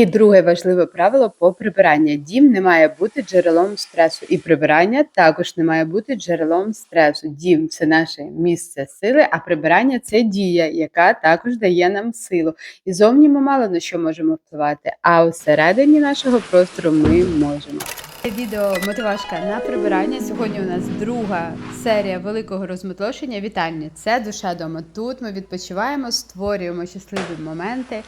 І друге важливе правило по прибиранню. Дім не має бути джерелом стресу, і прибирання також не має бути джерелом стресу. Дім це наше місце сили, а прибирання це дія, яка також дає нам силу. І зовні ми мало на що можемо впливати, а всередині нашого простору ми можемо. Відео мотивашка на прибирання. Сьогодні у нас друга серія великого розметлошення. Вітальні. Це душа дома. Тут ми відпочиваємо, створюємо щасливі моменти.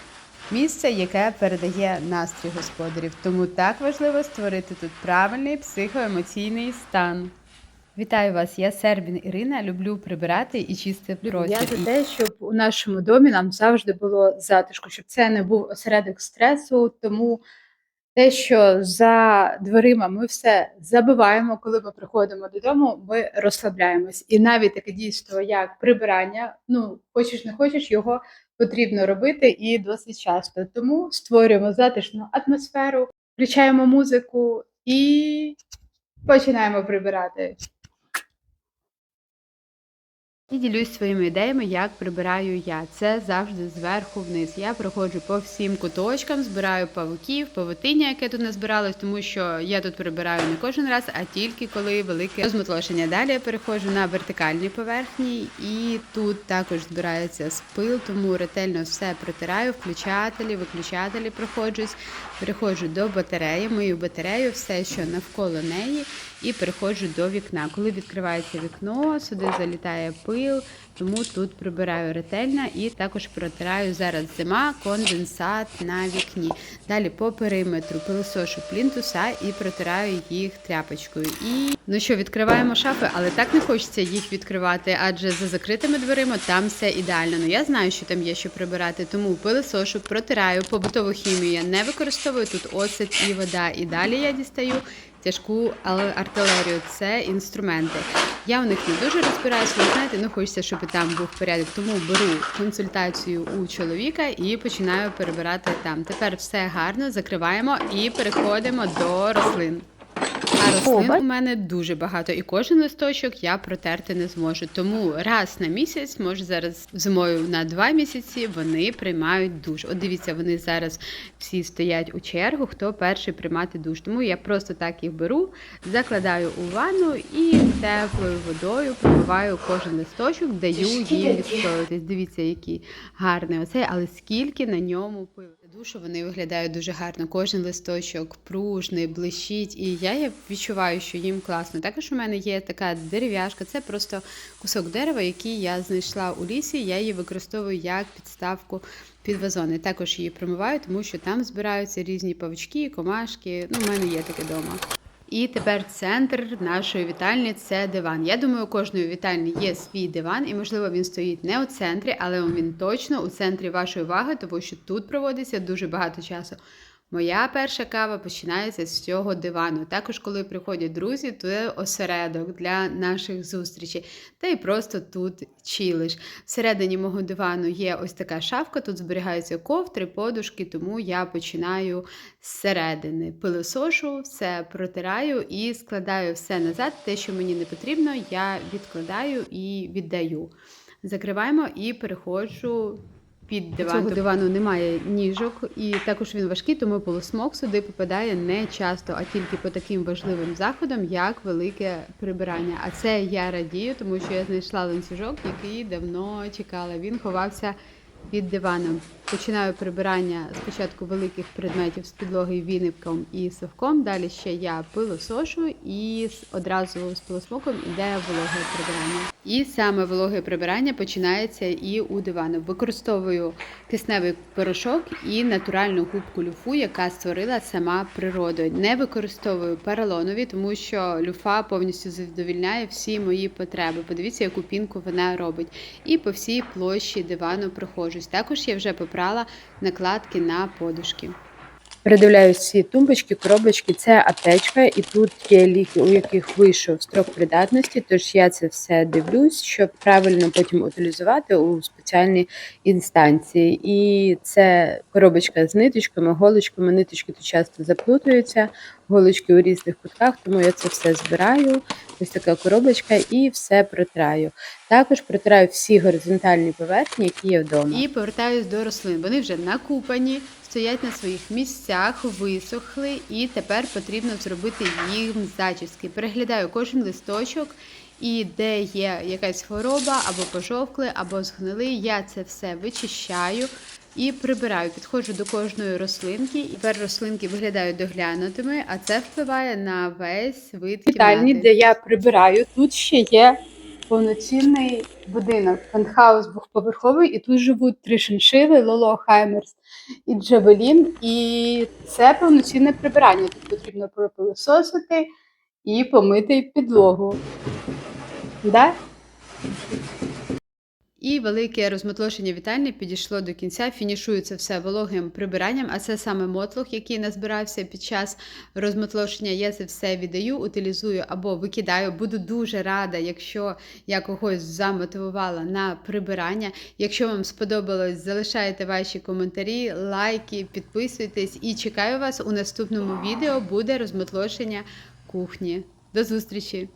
Місце, яке передає настрій господарів. Тому так важливо створити тут правильний психоемоційний стан. Вітаю вас, я Сербін Ірина. Люблю прибирати і чистити простір. Я за те, щоб у нашому домі нам завжди було затишку, щоб це не був осередок стресу. Тому те, що за дверима ми все забиваємо, коли ми приходимо додому, ми розслабляємось. І навіть таке дійство, як прибирання, ну хочеш не хочеш, його потрібно робити і досить часто. Тому створюємо затишну атмосферу, включаємо музику і починаємо прибирати. І ділюсь своїми ідеями, як прибираю я. Це завжди зверху вниз. Я проходжу по всім куточкам, збираю павуків, павутиння, яке тут назбиралось, тому що я тут прибираю не кожен раз, а тільки коли велике розметлошення. Далі я переходжу на вертикальні поверхні, і тут також збирається спил, тому ретельно все протираю, включателі, виключателі проходжусь, переходжу до батареї, мою батарею, все, що навколо неї, і переходжу до вікна. Коли відкривається вікно, сюди залітає пил, тому тут прибираю ретельно і також протираю зараз зима, конденсат на вікні. Далі по периметру пилосошу плінтуса і протираю їх тряпочкою. І ну що, відкриваємо шафи, але так не хочеться їх відкривати, адже за закритими дверима там все ідеально. Ну я знаю, що там є що прибирати, тому пилосошу протираю побутову хімію. Я не використовую тут оцет і вода. І далі я дістаю тяжку але артилерію. Це інструменти. Я в них не дуже розбираюся, ви знаєте, ну хочеться, щоб там був порядок. Тому беру консультацію у чоловіка і починаю перебирати там. Тепер все гарно, закриваємо і переходимо до рослин. А рослин у мене дуже багато, і кожен листочок я протерти не зможу. Тому раз на місяць, може зараз зимою на два місяці, вони приймають душ. От дивіться, вони зараз всі стоять у чергу, хто перший приймати душ. Тому я просто так їх беру, закладаю у ванну і теплою водою промиваю кожен листочок, даю їм відстоятись. Дивіться, який гарний оцей, але скільки на ньому пилу. Душу вони виглядають дуже гарно. Кожен листочок пружний, блищить, і я відчуваю, що їм класно. Також у мене є така дерев'яшка, це просто кусок дерева, який я знайшла у лісі. Я її використовую як підставку під вазони. Також її промиваю, тому що там збираються різні павички, комашки. Ну, у мене є таке вдома. І тепер центр нашої вітальні це диван. Я думаю, у кожної вітальні є свій диван, і можливо він стоїть не у центрі, але він точно у центрі вашої уваги, тому що тут проводиться дуже багато часу. Моя перша кава починається з цього дивану. Також, коли приходять друзі, то є осередок для наших зустрічей. Та й просто тут чилиш. Всередині мого дивану є ось така шафка, тут зберігаються ковтри, подушки, тому я починаю зсередини. Пилосошу, все протираю і складаю все назад. Те, що мені не потрібно, я відкладаю і віддаю. Закриваємо і переходжу під диван. Цього дивану немає ніжок, і також він важкий, тому полусмок сюди попадає не часто, а тільки по таким важливим заходам, як велике прибирання. А це я радію, тому що я знайшла ланцюжок, який давно чекала. Він ховався під диваном. Починаю прибирання спочатку великих предметів з підлоги віником і совком. Далі ще я пилосошу і одразу з пилосмоком іде вологе прибирання. І саме вологе прибирання починається і у дивану. Використовую кисневий порошок і натуральну губку люфу, яка створила сама природа. Не використовую поролонові, тому що люфа повністю задовільняє всі мої потреби. Подивіться, яку пінку вона робить. І по всій площі дивану проходжусь. Також я вже попрала накладки на подушки. Передивляюсь всі тумбочки, коробочки, це аптечка, і тут є ліки, у яких вийшов строк придатності. Тож я це все дивлюсь, щоб правильно потім утилізувати у спеціальній інстанції. І це коробочка з ниточками, голочками. Ниточки тут часто заплутаються, голочки у різних кутках, тому я це все збираю. Ось така коробочка, і все протираю. Також протираю всі горизонтальні поверхні, які є вдома. І повертаюсь до рослин. Вони вже накупані. стоять на своїх місцях, висохли, і тепер потрібно зробити їм зачіски. Переглядаю кожен листочок, і де є якась хвороба, або пожовкли, або згнили, я це все вичищаю. І прибираю, підходжу до кожної рослинки, і тепер рослинки виглядають доглянутими, а це впливає на весь вид кімнати. де я прибираю. Тут ще є повноцінний будинок, пентхаус двохповерховий, і тут живуть три шиншили, Лоло, Хаймерс і Джавелін. І це повноцінне прибирання. Тут потрібно пропилососити і помити підлогу. Да? І велике розмотлошення вітальні підійшло до кінця. Фінішую це все вологим прибиранням, а це саме мотлох, який назбирався під час розмотлошення. Я це все віддаю, утилізую або викидаю. Буду дуже рада, якщо я когось замотивувала на прибирання. Якщо вам сподобалось, залишайте ваші коментарі, лайки, підписуйтесь і чекаю вас у наступному відео. Буде розмотлошення кухні. До зустрічі!